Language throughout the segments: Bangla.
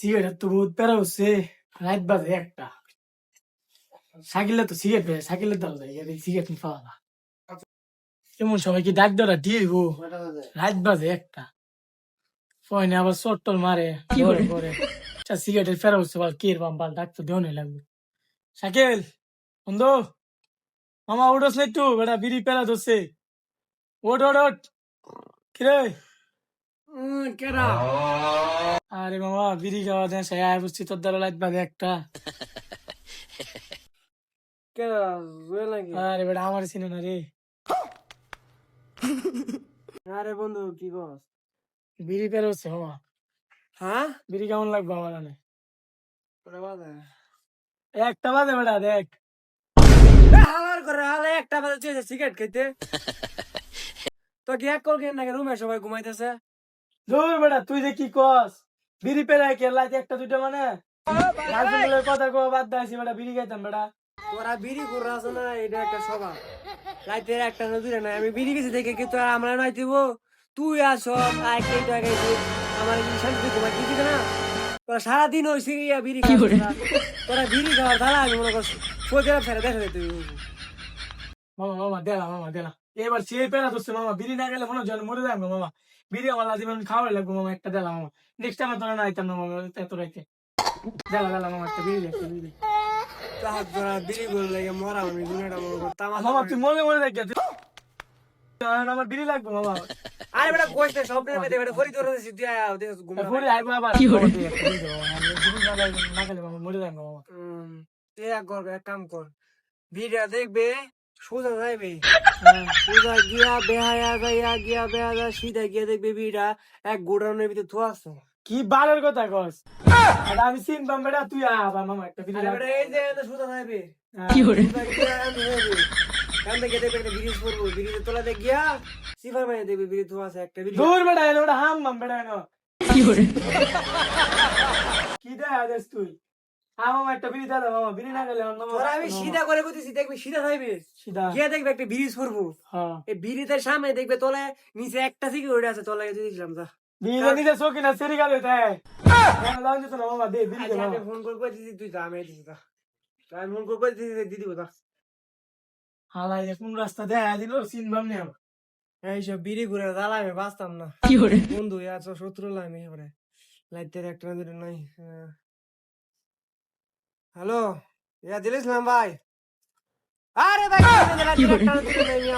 সিগারেট তো বহুত প্যারা হচ্ছে রাত বাজে একটা। সাইকেলে তো সিগারেট পেয়ে সাইকেলে তো সিগারেট পাওয়া না। এমন সবাই কি ডাক দিয়ে গো রাত বাজে একটা। আবার চট্টল মারে সিগারেটের ফেরা হচ্ছে বল কে বাম বাল ডাক তো দেও নাই লাগবে। শাকিল বন্ধু। মামা উঠোস না একটু বেটা বিড়ি পেরা ধরছে। ওট ওট ওট কিরে? কেরা? আরে মামা বিড়ি খাওয়া দেন সে আয় বুঝছি তোর দ্বারা লাইট বাজে একটা। আরে বেটা আমার চিনে না রে। আরে বন্ধু কি কস বিড়ি পেরে হচ্ছে মামা। হ্যাঁ? বিড়ি কেমন লাগবে আমার আনে একটা বাজে বেটা দেখ। হালার করে হালে একটা বাজে সিগারেট তো কি এক কল কেন নাকি? রুমে সবাই ঘুমাইতেছে? দূর বেটা তুই যে কি কস বিড়ি পেরে কে লাইট একটা দুইটা মানে? গার্লফ্রেন্ডের কথা কো বাদ দাইছি বেটা বিড়ি খাইতাম বেটা। তোরা বিড়ি করে আছে না এটা একটা স্বভাব রাইতে একটা নদীরে না আমি বিড়ি গেছি দেখে কি তোরা আমরা নাই দিব? তুই আস আয় কে টাকা আমার কি শান্তি ঘুমাই কি দিবে না? তোরা সারাদিন ওই সিরিয়া বিড়ি খাওয়া তোরা বিড়ি খাওয়ার ধারা আমি মনে করছি ফেরে দেখে তুই। মামা মামা দেলা মামা দেলা। এবার সে পেরা ধরছে মামা বিড়ি না গেলে মনে হয় মরে যাব মামা। বিড়ি আমার লাজিম খাওয়াই লাগবো মামা একটা দেলা মামা। নেক্সট টাইম তোরা না আইতাম না মামা এত রাইতে। দেলা দেলা মামা একটা বিড়ি একটা বিড়ি মনে মামা তুই মনে মনে দেখ আমার লাগবে মামা। আরে বেটা কইতে স্বপ্নের মধ্যে বেটা ফরি ধরে দিছি তুই আয় ঘুমা পরে আইবো আবার। কি করে না গেলে মামা মরে যাব মামা। হুম এক কর এক কাম কর। ভিডিও দেখবে সোজা যাইবে? সোজা গিয়া বেহায়া যাইয়া গিয়া বেহা যা সিধা গিয়া দেখবে বিড়া এক গোডাউনের ভিতরে থোয়া আছে। কি বারের কথা কস? আমি চিনতাম বেটা তুই আবার মামা একটা বিড়ি বেটা এই যে সোজা যাইবে। কি করে? একটা ব্রিজ পড়ব ব্রিজের তলাতে গিয়া সিফার মাইনে দেখবে ব্রিজ থোয়া আছে একটা ব্রিজ দূর বেটা এলো ওটা হাম মাম বেটা কি দেখা যাস তুই? হ্যাঁ একটা বিড়ি দাদা মামা বিড়ি না গেলে তোরা আমি সিধা করে কইতেছি দেখবে সিধা যাইবে সিধা। গিয়া দেখবে একটা ব্রিজ পড়ব হ্যাঁ। এই ব্রিজের সামনে দেখবে তলে নিচে একটা সিকিউরিটি আছে তলে দিয়েছিলাম যা। বিড়ি নিজে চোখে না সেরি গেল তাই লাউন যেত না মামা দে বিড়ি দে আচ্ছা, আমি ফোন করে দিছি তুই যা আমি দিছি যা। আমি ফোন করে দিছি দিদি হালাই কোন রাস্তা দেখা দিল চিনবাম নি এইসব বিড়ি ঘুরে বাঁচতাম না। বন্ধু শত্রু লাই আমি এবারে। লাইটের একটা দুটো নাই হ্যালো ইয়া দিলিসলাম ভাই? আরে ভাই না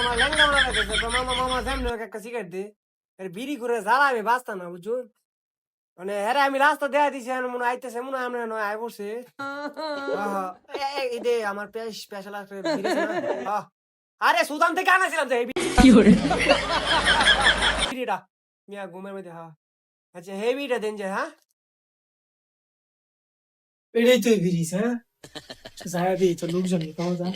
আমার ল্যাংড়া মারা গেছে মামা মামা সামনে একটা সিগারেট দে। এর বিড়ি ঘুরে জ্বালা আমি বাঁচতাম না বুঝছ? মানে হ্যাঁ আমি রাস্তা দেয়া দিছি আর মনে আইতেছে মনে আমরা নয় আই বসে। এই দে আমার পেশ স্পেশাল আছে আরে সুদান থেকে আনাছিলাম এই বিড়িটা মিয়া ঘুমের মধ্যে হ্যাঁ। আচ্ছা হেভিটা দেন যে হ্যাঁ? এটাই তুই বিড়িস হ্যাঁ যায় দিই তো লোকজন কেমন যা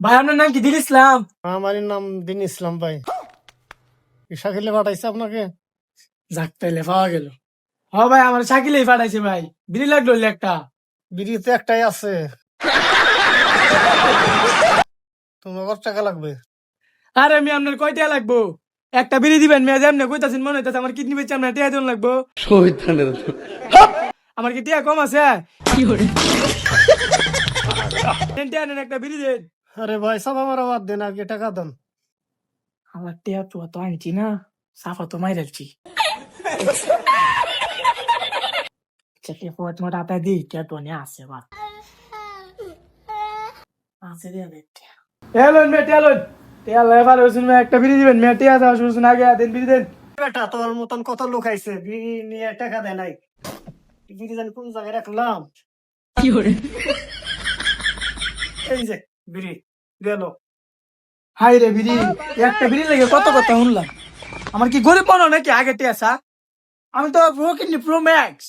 ভাই আপনার নাম কি? দিল ইসলাম? আমার নাম দিন ইসলাম ভাই। শাকিলে পাঠাইছে আপনাকে? যাক তাইলে পাওয়া গেল। হ ভাই আমার সাইকেলেই পাঠাইছে ভাই। বিড়ি লাগল একটা। বিড়িতে একটাই আছে। তোমার কত টাকা লাগবে? আরে আমি আপনার কয়টা লাগবো? একটা বিড়ি দিবেন মেয়ে যেমন কইতাছেন মনে হইতাছে আমার কিডনি বেচে আপনার টিয়া দিন লাগবো। আমার কি টিয়া কম আছে? টিয়া একটা বিড়ি দেন। আরে ভাই সব আমার বাদ দেন আগে টাকা দেন? আমার টিয়া তো তো আনছি না সাফা তো মাইরালছি চেকে ফোয়াত মোটা আতা দি টিয়া তো নিয়ে আসে বাদ। আছে দিয়ে বেটিয়া এলন বেটিয়া এলন টিয়া লেবার হইছুন মে একটা বিড়ি দিবেন। মে টিয়া দাও শুনুন আগে দেন বিড়ি দেন। বেটা তোর মতন কত লোক আইছে বিড়ি নিয়ে টাকা দেয় নাই। বিড়ি জানি কোন জায়গায় রাখলাম এই যে বিড়ি গেল হাই রে বিড়ি একটা বিড়ি লেগে কত কথা শুনলাম। আমার কি গরিব মনে নাকি আগে আমি তো প্রো কিনি প্রো ম্যাক্স